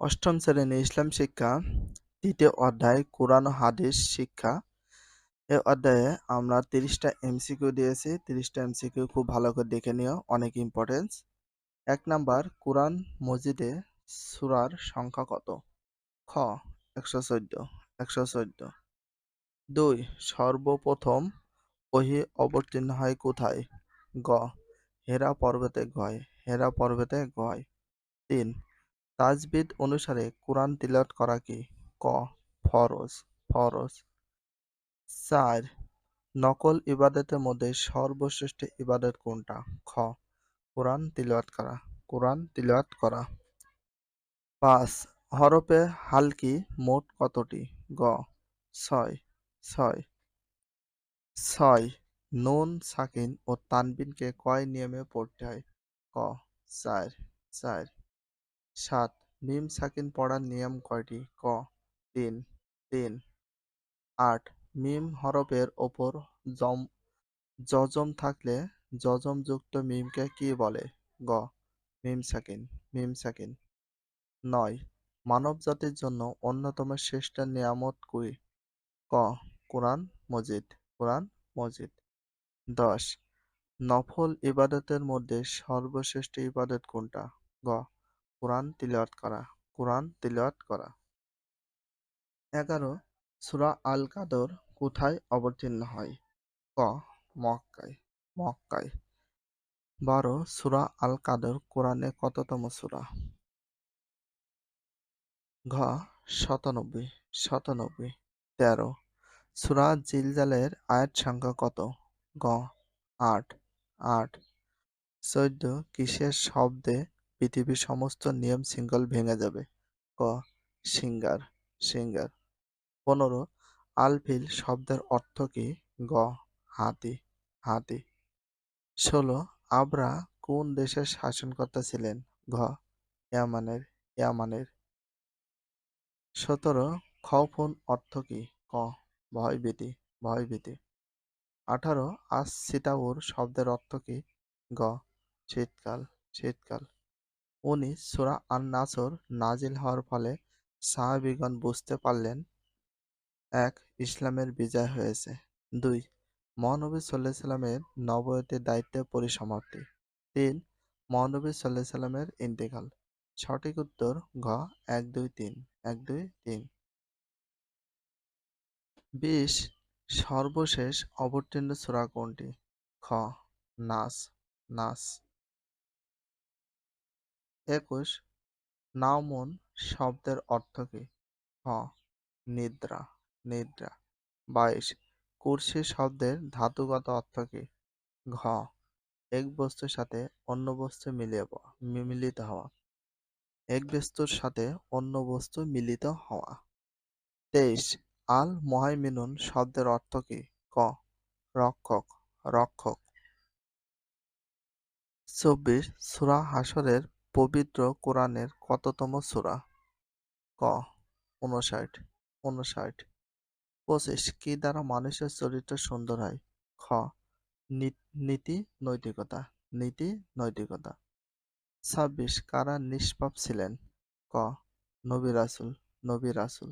অষ্টম শ্রেণি ইসলাম শিক্ষা, দ্বিতীয় অধ্যায় কোরআন হাদিস শিক্ষা। এ অধ্যায়ে আমরা তিরিশটা এমসিকিউ দিয়েছি। তিরিশটা এমসিকিউ খুব ভালো করে দেখে নিও, অনেক ইম্পর্টেন্স এক নাম্বার, কোরআন মসজিদে সুরার সংখ্যা কত? খ, একশো চোদ্দ একশো চোদ্দ। দুই, সর্বপ্রথম ওহি অবতীর্ণ হয় কোথায়? গ, হেরা পর্বতে গয়, হেরা পর্বতে গয়। তিন তাজবিদ অনুসারে কোরআন তিলাওয়াত করা কি? ক. ফরজ ফরজ। চার. নকল ইবাদতের মধ্যে সর্বশ্রেষ্ঠ ইবাদত কোনটা? খ. কোরআন তিলাওয়াত করা, কোরআন তিলাওয়াত করা। পাঁচ. হরফে হালকি মোট কতটি? গ. ছয় ছয়। ছয়। নুন, সাকিন ও তানবিনকে কয় নিয়মে পড়তে হয়? ক, চার চার। সাত। মিম সাকিন পড়ার নিয়ম কয়টি? ক, তিন তিন, আট, মিম হরফের ওপর জম যজম থাকলে যজমযুক্ত মিমকে কি বলে? গ, মিম সাকিন মিম সাকিন। নয় মানব জাতির জন্য অন্যতম শ্রেষ্ঠ নিয়ামত কুই? ক, কোরআন মজিদ কোরআন মজিদ। দশ, নফল ইবাদতের মধ্যে সর্বশ্রেষ্ঠ ইবাদত কোনটা? গ কোরআন তিলাওয়াত করা, কোরআন তিলাওয়াত করা। এগারো, সূরা আল কাদর কোথায় অবতীর্ণ হয়? ক, মক্কায় মক্কায়। বারো, সূরা আল কাদর কোরআনে কততম সূরা? ঘ শতানব্বই শতানব্বই তেরো। সূরা জিলজালের আয়াত সংখ্যা কত? গ, আট আট। চোদ্দ, কিসের শব্দে পৃথিবীর সমস্ত নিয়ম শৃঙ্খল ভেঙে যাবে। ক. সিঙ্গার। সিঙ্গার। পনেরো। আলফিল শব্দের অর্থ কি? গ. হাতি। হাতি। ষোলো। আবরা কোন দেশের শাসনকর্তা ছিলেন? ঘ. ইয়ামানের। ইয়ামানের। সতেরো। খফুন অর্থ কি? ক. ভয়ভীতি। ভয়ভীতি। আঠারো। আস সিতাউর শব্দের অর্থ কি? গ. শীতকাল। শীতকাল। উনিশ সুরা আন নাসর নাজিল হওয়ার ফলে সাহাবিগণ বুঝতে পারলেন, এক, ইসলামের বিজয় হয়েছে। দুই, মহানবী সাল্লাহ সাল্লামের নবয়তের দায়িত্বের পরিসমাপ্তি। তিন, মহানবী সাল্লাহ সাল্লামের ইন্তেকাল। সঠিক উত্তর ঘ, এক, দুই, তিন, এক, দুই, তিন। বিশ, সর্বশেষ অবতীর্ণ সূরা কোনটি? খ, নাস নাস। একুশ নাওমন শব্দের অর্থ কি? হ, নিদ্রা নিদ্রা। বাইশ, কুরসি শব্দের ধাতুগত অর্থ কি? ঘ, এক বস্তুর সাথে অন্য বস্তু মিলিয়ে মিলিত হওয়া। এক বস্তুর সাথে অন্য বস্তু মিলিত হওয়া। তেইশ, আল মহাইমিনুন শব্দের অর্থ কি? ক, রক্ষক রক্ষক। চব্বিশ, সূরা হাসরের পবিত্র কোরআনের কততম সূরা? ক উনষাট উনষাট পঁচিশ, কি দ্বারা মানুষের চরিত্র সুন্দর হয়? খ, নীতি নৈতিকতা নীতি নৈতিকতা। ছাব্বিশ, কারা নিষ্পাপ ছিলেন? ক, নবী রাসুল নবী রাসুল।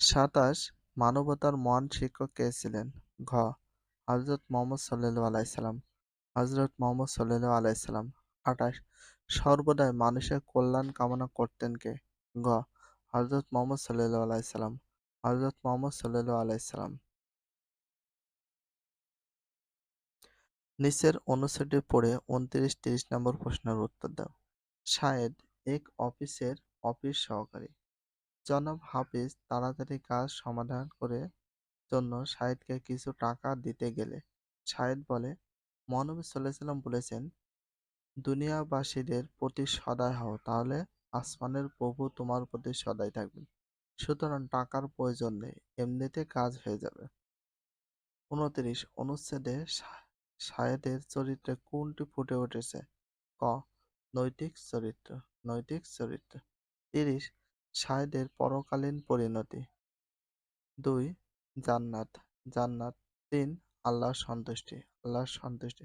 সাতাশ, মানবতার মহান শিক্ষক কে ছিলেন? ঘ হজরত মোহাম্মদ সাল্লু আলাইসাল্লাম হজরত মোহাম্মদ সাল্লু আলাইসাল্লাম আঠাশ। সর্বদাই মানুষের কল্যাণ কামনা করতেন কে? গ। হজরত মোহাম্মদ সাল্লু আলাইসাল্লাম হজরত মোহাম্মদ সাল্লু আলাইসাল্লাম নিচের অনুচ্ছেদটি পড়ে উনত্রিশ তিরিশ নম্বর প্রশ্নের উত্তর দাও। শায়েদ এক অফিসের অফিস সহকারী। জনাব হাফিজ তাড়াতাড়ি কাজ সমাধান করে জন্য শাহেদকে কিছু টাকা দিতে গেলে। শাহেদ বলে, মহানবী সাল্লাহ সাল্লাম বলেছেন দুনিয়াবাসীদের প্রতি সদয় হও, তাহলে আসমানের প্রভু তোমার প্রতি সদয় থাকবেন। সুতরাং টাকার প্রয়োজন নেই, এমনিতে কাজ হয়ে যাবে। উনত্রিশ, অনুচ্ছেদে শাহেদের চরিত্রে কোনটি ফুটে উঠেছে? ক, নৈতিক চরিত্র নৈতিক চরিত্র। তিরিশ শাহেদের পরকালীন পরিণতি। দুই, জান্নাত। জান্নাত তিন, আল্লাহর সন্তুষ্টি। আল্লাহর সন্তুষ্টি।